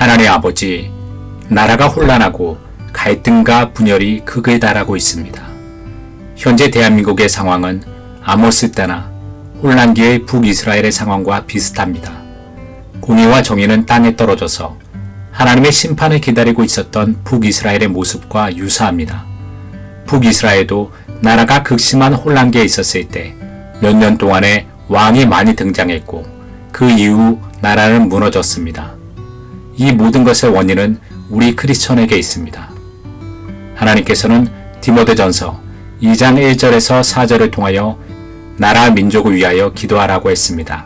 하나님 아버지, 나라가 혼란하고 갈등과 분열이 극을 달하고 있습니다. 현재 대한민국의 상황은 아모스 때나 혼란기의 북이스라엘의 상황과 비슷합니다. 공의와 정의는 땅에 떨어져서 하나님의 심판을 기다리고 있었던 북이스라엘의 모습과 유사합니다. 북이스라엘도 나라가 극심한 혼란기에 있었을 때 몇 년 동안에 왕이 많이 등장했고 그 이후 나라는 무너졌습니다. 이 모든 것의 원인은 우리 크리스천에게 있습니다. 하나님께서는 디모데전서 2장 1절에서 4절을 통하여 나라 민족을 위하여 기도하라고 했습니다.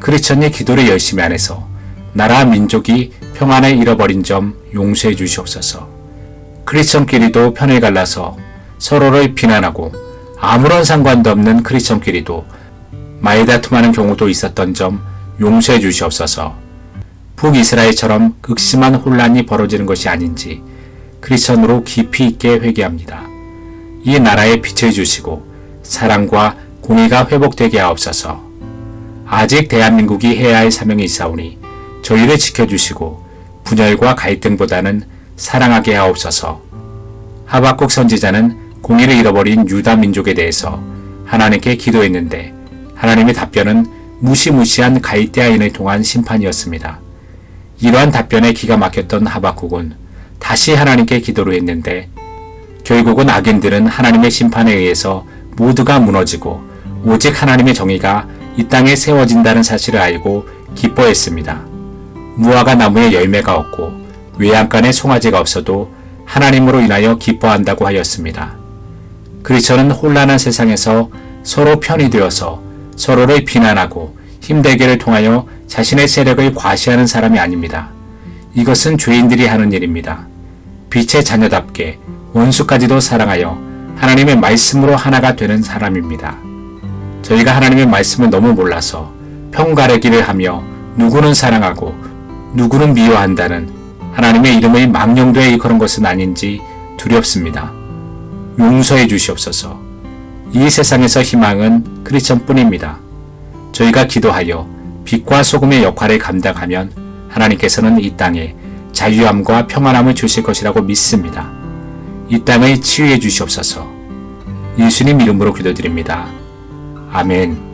크리스천이 기도를 열심히 안 해서 나라 민족이 평안을 잃어버린 점 용서해 주시옵소서. 크리스천끼리도 편을 갈라서 서로를 비난하고 아무런 상관도 없는 크리스천끼리도 말다툼하는 경우도 있었던 점 용서해 주시옵소서. 북이스라엘처럼 극심한 혼란이 벌어지는 것이 아닌지 크리스천으로 깊이 있게 회개합니다. 이 나라에 빛을 주시고 사랑과 공의가 회복되게 하옵소서. 아직 대한민국이 해야 할 사명이 있사오니 저희를 지켜주시고 분열과 갈등보다는 사랑하게 하옵소서. 하박국 선지자는 공의를 잃어버린 유다 민족에 대해서 하나님께 기도했는데 하나님의 답변은 무시무시한 갈대아인을 통한 심판이었습니다. 이러한 답변에 기가 막혔던 하박국은 다시 하나님께 기도를 했는데 결국은 악인들은 하나님의 심판에 의해서 모두가 무너지고 오직 하나님의 정의가 이 땅에 세워진다는 사실을 알고 기뻐했습니다. 무화과 나무에 열매가 없고 외양간에 송아지가 없어도 하나님으로 인하여 기뻐한다고 하였습니다. 그리스도는 혼란한 세상에서 서로 편이 되어서 서로를 비난하고 힘들게를 통하여 자신의 세력을 과시하는 사람이 아닙니다. 이것은 죄인들이 하는 일입니다. 빛의 자녀답게 원수까지도 사랑하여 하나님의 말씀으로 하나가 되는 사람입니다. 저희가 하나님의 말씀을 너무 몰라서 평가래기를 하며 누구는 사랑하고 누구는 미워한다는 하나님의 이름의 망령되어 일컬은 것은 아닌지 두렵습니다. 용서해 주시옵소서. 이 세상에서 희망은 크리스천뿐입니다. 저희가 기도하여 빛과 소금의 역할을 감당하면 하나님께서는 이 땅에 자유함과 평안함을 주실 것이라고 믿습니다. 이 땅을 치유해 주시옵소서. 예수님 이름으로 기도드립니다. 아멘.